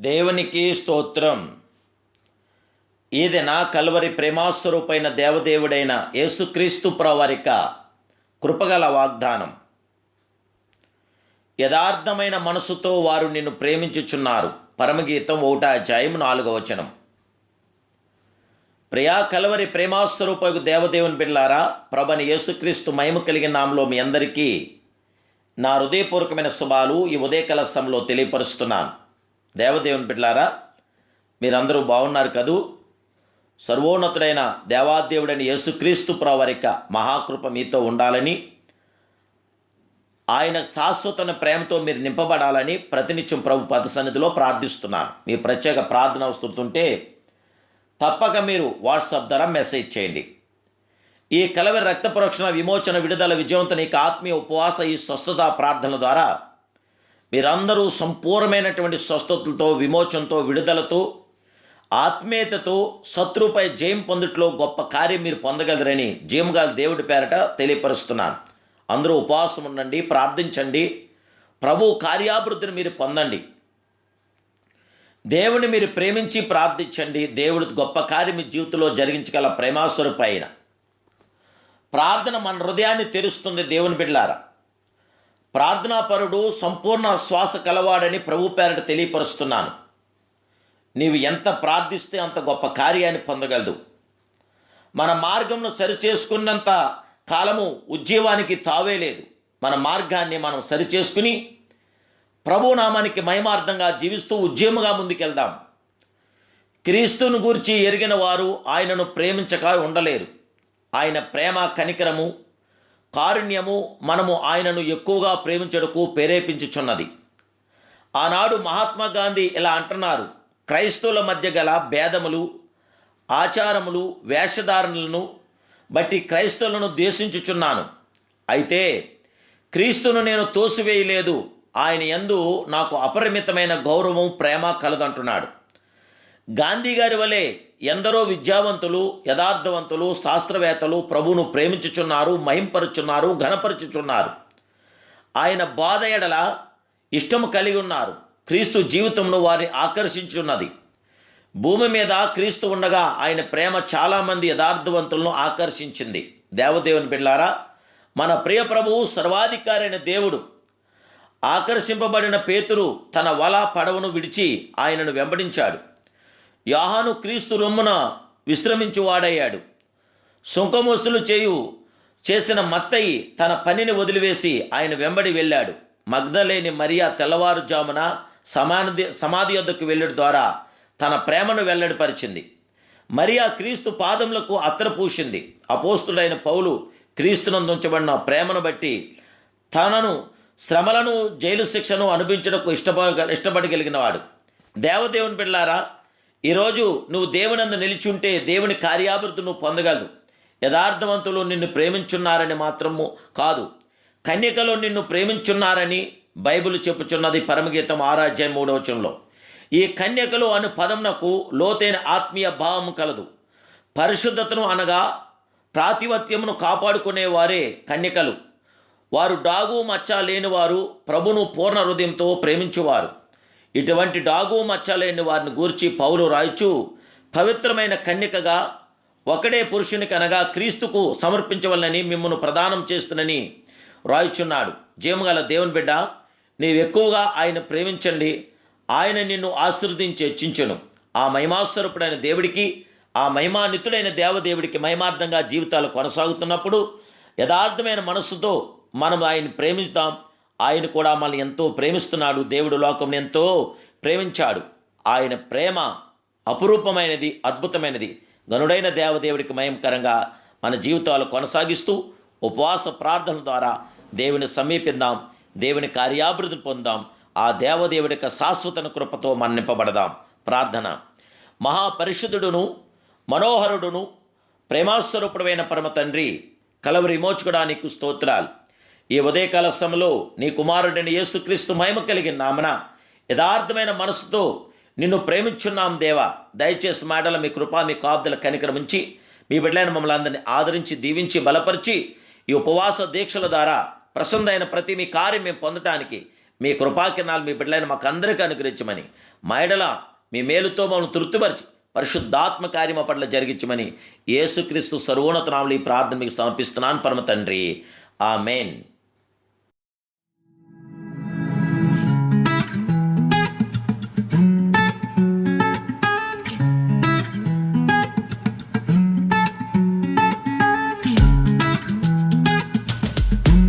దేవునికి స్తోత్రం. ఈదిన కల్వరి ప్రేమాస్వరూపైన దేవదేవుడైన యేసుక్రీస్తు ప్రవరిక కృపగల వాగ్దానం. యథార్థమైన మనసుతో వారు నిన్ను ప్రేమించుచున్నారు. పరమగీతం ఒకటా అధ్యాయం నాలుగవ వచనం. ప్రియా కలవరి ప్రేమాస్వరూపకు దేవదేవుని బిడ్లారా ప్రభని యేసుక్రీస్తు మహిమ కలిగిన నామలో మీ అందరికీ నా హృదయపూర్వకమైన శుభాలు ఈ ఉదయ కలశంలో తెలియపరుస్తున్నాను. దేవదేవుని బిడ్లారా మీరందరూ బాగున్నారు కదూ? సర్వోన్నతుడైన దేవాదేవుడైన యేసుక్రీస్తు ప్రవరిక మహాకృప మీతో ఉండాలని ఆయన శాశ్వతన ప్రేమతో మీరు నింపబడాలని ప్రతినిత్యం ప్రభు పద సన్నిధిలో ప్రార్థిస్తున్నాను. మీ ప్రత్యేక ప్రార్థన వస్తుంటే తప్పక మీరు వాట్సాప్ ద్వారా మెసేజ్ చేయండి. ఈ కలవరి రక్త ప్రోక్షణ విమోచన విడుదల విజయవంతం నీకు ఆత్మీయ ఉపవాస ఈ స్వస్థత ప్రార్థన ద్వారా మీరందరూ సంపూర్ణమైనటువంటి స్వస్థతలతో విమోచనతో విడుదలతో ఆత్మీయతతో శత్రువుపై జయం పొందుట్లో గొప్ప కార్యం మీరు పొందగలరని జయముగాల దేవుడి పేరట తెలియపరుస్తున్నాను. అందరూ ఉపవాసం ఉండండి ప్రార్థించండి. ప్రభు కార్యాభివృద్ధిని మీరు పొందండి. దేవుని మీరు ప్రేమించి ప్రార్థించండి. దేవుడు గొప్ప కార్యం మీ జీవితంలో జరిగించగల ప్రేమాస్వరూపైన ప్రార్థన మన హృదయాన్ని తెరుస్తుంది దేవుని బిడ్లారా ప్రార్థనాపరుడు సంపూర్ణ శ్వాస కలవాడని ప్రభు పేరట తెలియపరుస్తున్నాను. నీవు ఎంత ప్రార్థిస్తే అంత గొప్ప కార్యాన్ని పొందగలదు. మన మార్గంను సరిచేసుకున్నంత కాలము ఉద్యమానికి తావే లేదు. మన మార్గాన్ని మనం సరిచేసుకుని ప్రభు నామానికి మహిమార్థంగా జీవిస్తూ ఉద్యమగా ముందుకెళ్దాం. క్రీస్తును గూర్చి ఎరిగిన వారు ఆయనను ప్రేమించక ఉండలేరు. ఆయన ప్రేమ కనికరము కారుణ్యము మనము ఆయనను ఎక్కువగా ప్రేమించడకు ప్రేరేపించుచున్నది. ఆనాడు మహాత్మా గాంధీ ఇలా అంటున్నారు. క్రైస్తవుల మధ్య గల భేదములు ఆచారములు వేషధారణలను బట్టి క్రైస్తవులను ద్వేషించుచున్నాను. అయితే క్రీస్తును నేను తోసివేయలేదు. ఆయన యందు నాకు అపరిమితమైన గౌరవం ప్రేమ కలదంటున్నాడు. గాంధీ గారి వలె ఎందరో విద్యావంతులు యథార్థవంతులు శాస్త్రవేత్తలు ప్రభువును ప్రేమించుచున్నారు మహింపరుచున్నారు ఘనపరుచుచున్నారు. ఆయన బాధ ఎడల ఇష్టము కలిగి ఉన్నారు. క్రీస్తు జీవితంలో వారిని ఆకర్షించున్నది భూమి మీద క్రీస్తు ఉండగా ఆయన ప్రేమ చాలామంది యథార్థవంతులను ఆకర్షించింది. దేవదేవుని బిడ్లారా మన ప్రియ ప్రభువు సర్వాధికారి అయిన దేవుడు ఆకర్షింపబడిన పేతురు తన వల పడవను విడిచి ఆయనను వెంబడించాడు. యాహాను క్రీస్తు రొమ్మున విశ్రమించువాడయ్యాడు. సుంకమోసులు చేయు చేసిన మత్తయి తన పనిని వదిలివేసి ఆయన వెంబడి వెళ్ళాడు. మగ్ధలేని మరియా తెల్లవారుజామున సమాధి సమాధి యొద్దకు వెళ్ళడం ద్వారా తన ప్రేమను వెల్లడిపరిచింది. మరియా క్రీస్తు పాదములకు అత్రపూసింది అపోస్తుడైన పౌలు క్రీస్తునందుంచబడిన ప్రేమను బట్టి తనను శ్రమలను జైలు శిక్షను అనుభవించడానికి ఇష్టపడ ఇష్టపడగలిగినవాడు. దేవదేవుని బిడ్డారా ఈరోజు నువ్వు దేవునందు నిలిచుంటే దేవుని కార్యాభివృద్ధి నువ్వు పొందగలదు. యథార్థవంతులు నిన్ను ప్రేమించున్నారని మాత్రము కాదు. కన్యకలు నిన్ను ప్రేమించున్నారని బైబిల్ చెప్పుచున్నది పరమగీతం ఆరాధ్యాయం మూడవచనంలో ఈ కన్యకలు అను పదమునకు లోతైన ఆత్మీయ భావం కలదు. పరిశుద్ధతను అనగా ప్రాతిపత్యమును కాపాడుకునేవారే కన్యకలు. వారు డాగు మచ్చ లేనివారు ప్రభును పూర్ణ హృదయంతో ప్రేమించువారు. ఇటువంటి డాగు మచ్చలేని వారిని గూర్చి పౌలు రాయచు పవిత్రమైన కన్యకగా ఒకడే పురుషునికి అనగా క్రీస్తుకు సమర్పించవలనని మిమ్మల్ని ప్రదానం చేస్తునని రాయిచున్నాడు. జీవగల దేవుని బిడ్డ నీవు ఎక్కువగా ఆయన ప్రేమించండి. ఆయన నిన్ను ఆశీర్వదించి హెచ్చించును. ఆ మహిమాస్వరూపుడైన దేవుడికి ఆ మహిమానితుడైన దేవదేవుడికి మహిమార్థంగా జీవితాలు కొనసాగుతున్నప్పుడు యథార్థమైన మనస్సుతో మనం ఆయన్ని ప్రేమిస్తాం. ఆయన కూడా మనల్ని ఎంతో ప్రేమిస్తున్నాడు. దేవుడు లోకం ఎంతో ప్రేమించాడు. ఆయన ప్రేమ అపురూపమైనది అద్భుతమైనది. గనుడైన దేవదేవుడికి మయంకరంగా మన జీవితాలు కొనసాగిస్తూ ఉపవాస ప్రార్థన ద్వారా దేవుని సమీపిద్దాం. దేవుని కార్యాభివృద్ధి పొందాం. ఆ దేవదేవుడి యొక్క శాశ్వతన కృపతో మన్నింపబడదాం. ప్రార్థన. మహాపరిశుద్ధుడును మనోహరుడును ప్రేమాస్వరూపుడమైన పరమ తండ్రి కలవరి మోచుకోవడానికి స్తోత్రాలు. ఈ ఉదయకాల సమయంలో నీ కుమారుడైన యేసుక్రీస్తు మహిమ కలిగిన నామన యథార్థమైన మనసుతో నిన్ను ప్రేమించున్నాం దేవా. దయచేసి మాటల మీ కృప మీ కాపుదల కనికరమించి మీ బిడ్డలైన మమ్మల్ని అందరినీ ఆదరించి దీవించి బలపరిచి ఈ ఉపవాస దీక్షల ద్వారా ప్రసందైన ప్రతి మీ కార్యం మేము పొందటానికి మీ కృపాకిరణాలు మీ బిడ్డలైన మాకు అందరికీ అనుగ్రహించమని మైడల మీ మేలుతో మమ్మల్ని తృప్తిపరిచి పరిశుద్ధాత్మ కార్యమ పట్ల జరిగించమని యేసుక్రీస్తు సర్వోన్నత నామలు ఈ ప్రార్థన మీకు సమర్పిస్తున్నాను పరమ తండ్రి. ఆ మెయిన్